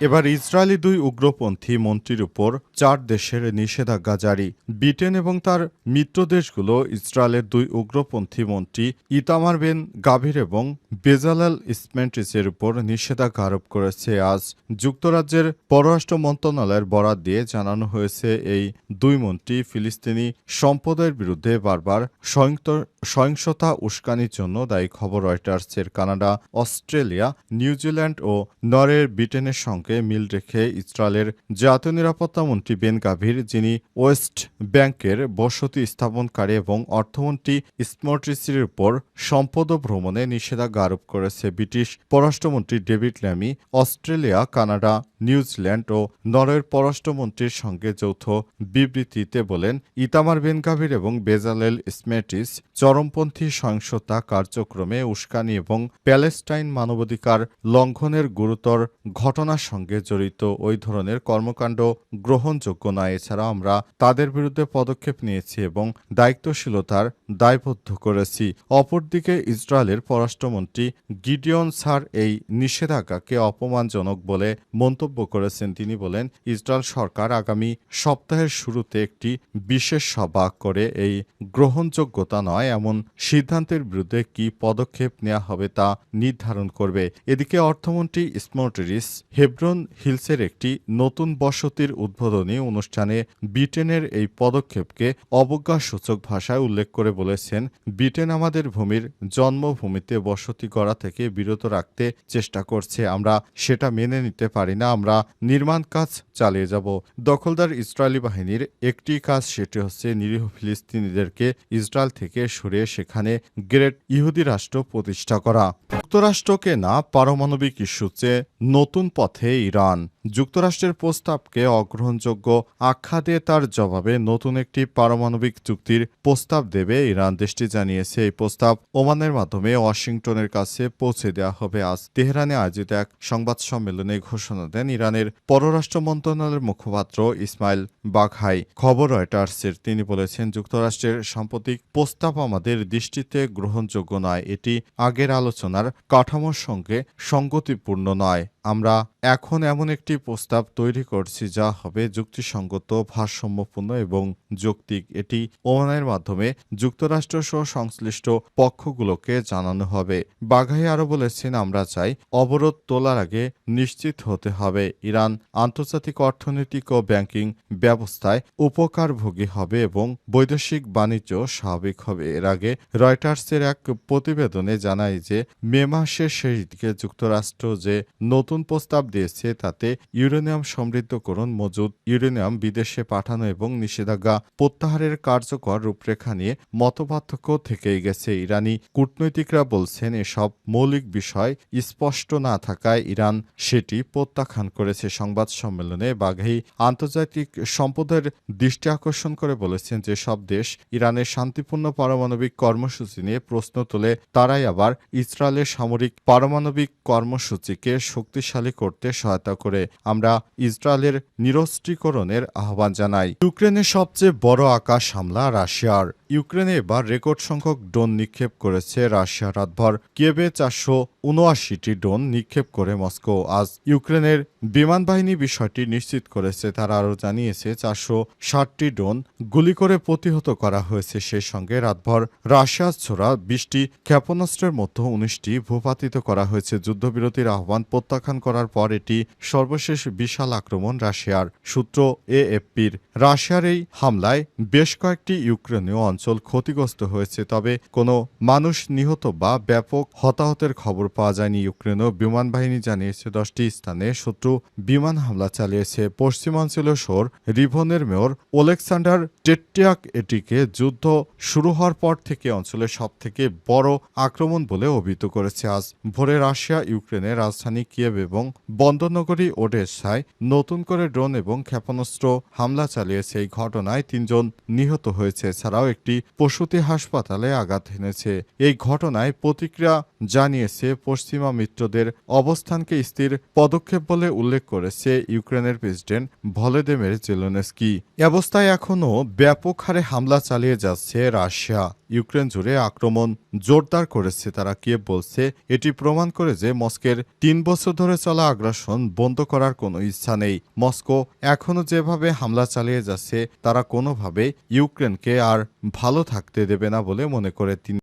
এবার ইসরায়েলি দুই উগ্রপন্থী মন্ত্রীর উপর চার দেশের নিষেধাজ্ঞা জারি। ব্রিটেন এবং তার মিত্র দেশগুলো ইসরায়েলের দুই উগ্রপন্থী মন্ত্রী ইতামার বেন গাভীর এবং বেজালাল ইসমেন্টিসের উপর নিষেধাজ্ঞা আরোপ করেছে। আজ যুক্তরাজ্যের পররাষ্ট্র মন্ত্রণালয়ের বরাত দিয়ে জানানো হয়েছে, এই দুই মন্ত্রী ফিলিস্তিনি সম্প্রদায়ের বিরুদ্ধে বারবার সহিংস- সহিংসতা, উস্কানির জন্য দায়ী খবর রয়টার্সের কানাডা, অস্ট্রেলিয়া নিউজিল্যান্ড ও নরওয়ে ব্রিটেনের সঙ্গে মিল রেখে ইসরায়েলের জাতীয় নিরাপত্তা মন্ত্রী বেন গাভির, যিনি ওয়েস্ট ব্যাংকের বসতি স্থাপনকারী এবং অর্থমন্ত্রী স্মর্ট্রিসির উপর সম্পদ ভ্রমণে নিষেধাজ্ঞা আরোপ করেছে ব্রিটিশ পররাষ্ট্রমন্ত্রী David Lammy, Australia, Canada New Zealand ও নরওয়ের পররাষ্ট্রমন্ত্রীর সঙ্গে যৌথ বিবৃতিতে বলেন, ইতামার বেন গাভির এবং বেজালেল স্মেটিস চরমপন্থী সহিংসতা কার্যক্রমে উস্কানি এবং প্যালেস্টাইন মানবাধিকার লঙ্ঘনের গুরুতর ঘটনার সঙ্গে জড়িত। ওই ধরনের কর্মকাণ্ড গ্রহণযোগ্য নয়। এছাড়া আমরা তাদের বিরুদ্ধে পদক্ষেপ নিয়েছি এবং দায়িত্বশীলতার দায়বদ্ধ করেছি। অপরদিকে ইসরায়েলের পররাষ্ট্রমন্ত্রী গিডিয়ন সার এই নিষেধাজ্ঞাকে অপমানজনক বলে মন্তব্য করেছেন তিনি বলেন, ইসরায়েল সরকার আগামী সপ্তাহের শুরুতে একটি বিশেষ সভা করে এই গ্রহণযোগ্যতা নয়, এমন সিদ্ধান্তের বিরুদ্ধে কি পদক্ষেপ নেওয়া হবে তা নির্ধারণ করবে। এদিকে অর্থমন্ত্রী স্মোটরিস হেব্রন হিলসের একটি নতুন বসতির উদ্বোধনী অনুষ্ঠানে ব্রিটেনের এই পদক্ষেপকে অবজ্ঞাসূচক ভাষায় উল্লেখ করে বলেছেন, ব্রিটেন আমাদের ভূমির জন্মভূমিতে বসতি গড়া থেকে বিরত রাখতে চেষ্টা করছে, আমরা সেটা মেনে নিতে পারি না আমরা নির্মাণ কাজ চালিয়ে যাব। দখলদার ইসরায়েলি বাহিনীর একটি কাজ সেটি হচ্ছে নিরীহ ফিলিস্তিনিদেরকে ইসরায়েল থেকে সরিয়ে সেখানে গ্রেট ইহুদি রাষ্ট্র প্রতিষ্ঠা করা। যুক্তরাষ্ট্রকে না পারমাণবিক ইস্যুতে নতুন পথে ইরান। যুক্তরাষ্ট্রের প্রস্তাবকে অগ্রহণযোগ্য আখ্যা দিয়ে তার জবাবে নতুন একটি পারমাণবিক চুক্তির প্রস্তাব দেবে ইরান। দেশটি জানিয়েছে, এই প্রস্তাব ওমানের মাধ্যমে ওয়াশিংটনের কাছে পৌঁছে দেওয়া হবে। আজ তেহরানে আয়োজিত এক সংবাদ সম্মেলনে ঘোষণা দেন ইরানের পররাষ্ট্র মন্ত্রণালয়ের মুখপাত্র ইসমাইল বাঘাই। খবর রয়টার্সের, তিনি বলেছেন, যুক্তরাষ্ট্রের সাম্প্রতিক প্রস্তাব আমাদের দৃষ্টিতে গ্রহণযোগ্য নয়, এটি আগের আলোচনার কাঠামোর সঙ্গে সঙ্গতিপূর্ণ নয়। আমরা এখন এমন একটি প্রস্তাব তৈরি করছি যা হবে যুক্তিসঙ্গত, ভারসাম্যপূর্ণ এবং যৌক্তিক। এটি ওমানের মাধ্যমে যুক্তরাষ্ট্র সহ সংশ্লিষ্ট পক্ষগুলোকে জানানো হবে। বাঘাই আরও বলেছেন, আমরা চাই অবরোধ তোলার আগে নিশ্চিত হতে হবে। ইরান আন্তর্জাতিক অর্থনৈতিক ও ব্যাংকিং ব্যবস্থায় উপকারভোগী হবে এবং বৈদেশিক বাণিজ্য স্বাভাবিক হবে। এর আগে রয়টার্সের এক প্রতিবেদনে জানায় যে, মে মাসের শেষ দিকে যুক্তরাষ্ট্র যে নতুন প্রস্তাব দিয়েছে তাতে ইউরেনিয়াম সমৃদ্ধকরণ মজুদ। ইউরেনিয়াম বিদেশে পাঠানো এবং নিষেধাজ্ঞা প্রত্যাহারের কার্যকর রূপরেখা নিয়ে মতপার্থক্য থেকেই গেছে ইরানি। কূটনৈতিকরা বলছেন এসব মৌলিক বিষয় স্পষ্ট না থাকায় ইরান সেটি প্রত্যাখ্যান করেছে। সংবাদ সম্মেলনে বাঘাই আন্তর্জাতিক সম্পদের দৃষ্টি আকর্ষণ করে বলেছেন যে সব দেশ ইরানের শান্তিপূর্ণ পারমাণবিক কর্মসূচি নিয়ে প্রশ্ন তোলে, তারাই আবার ইসরায়েলের সামরিক পারমাণবিক কর্মসূচিকে শক্তিশালী করতে সহায়তা করে আমরা ইসরায়েলের নিরস্ত্রীকরণের আহ্বান জানাই। ইউক্রেনের সবচেয়ে বড় আকাশ হামলা রাশিয়ার। ইউক্রেনে এবার রেকর্ড সংখ্যক ড্রোন নিক্ষেপ করেছে রাশিয়া। রাতভর কিয়েভে চারশো উনআশিটি ড্রোন নিক্ষেপ করে মস্কো। আজ ইউক্রেনের বিমান বাহিনী বিষয়টি নিশ্চিত করেছে। তারা আরও জানিয়েছে, চারশো ষাটটি ড্রোন গুলি করে প্রতিহত করা হয়েছে। সেই সঙ্গে রাতভর রাশিয়ার ছোড়া বিশটি ক্ষেপণাস্ত্রের মধ্যে উনিশটি ভূপাতিত করা হয়েছে। যুদ্ধবিরতির আহ্বান প্রত্যাখ্যান করার পর এটি সর্বশেষ বিশাল আক্রমণ রাশিয়ার সূত্র এএফপির। রাশিয়ার এই হামলায় বেশ কয়েকটি ইউক্রেনীয় অঞ্চল ক্ষতিগ্রস্ত হয়েছে, তবে কোনো মানুষ নিহত বা ব্যাপক হতাহতের খবর পাওয়া যায়নি, ইউক্রেনীয় বিমান বাহিনী জানিয়েছে। দশটি স্থানে শত্রু বিমান হামলা চালিয়েছে। পশ্চিমাঞ্চলীয় শহর রিভনের মেয়র ওলেকসান্ডার টেট্টিয়াক এটিকে যুদ্ধ শুরু হওয়ার পর থেকে অঞ্চলের সবথেকে বড় আক্রমণ বলে অভিহিত করেছে। আজ ভোরে রাশিয়া ইউক্রেনের রাজধানী কিয়েভ এবং বন্দরনগরী ওডেসায় নতুন করে ড্রোন এবং ক্ষেপণাস্ত্র হামলা চালিয়েছে এই ঘটনায় তিনজন নিহত হয়েছে, এছাড়াও একটি প্রসূতি হাসপাতালে আঘাত হেনেছে এই ঘটনায় প্রতিক্রিয়া জানিয়েছে পশ্চিমা মিত্রদের অবস্থানকে স্থির পদক্ষেপ বলে উল্লেখ করেছে ইউক্রেনের প্রেসিডেন্ট ভলেদেমের জেলোনেস্কি। অবস্থায় এখনও ব্যাপক হারে হামলা চালিয়ে যাচ্ছে রাশিয়া। ইউক্রেন জুড়ে আক্রমণ জোরদার করেছে, তারা কিয়েভ বলছে, এটি প্রমাণ করে যে মস্কের তিন বছর ধরে ধরে চলা আগ্রাসন বন্ধ করার কোনো ইচ্ছা নেই। মস্কো এখনও যেভাবে হামলা চালিয়ে যাচ্ছে, তারা কোনোভাবে ইউক্রেনকে আর ভালো থাকতে দেবে না বলে মনে করে তিনি।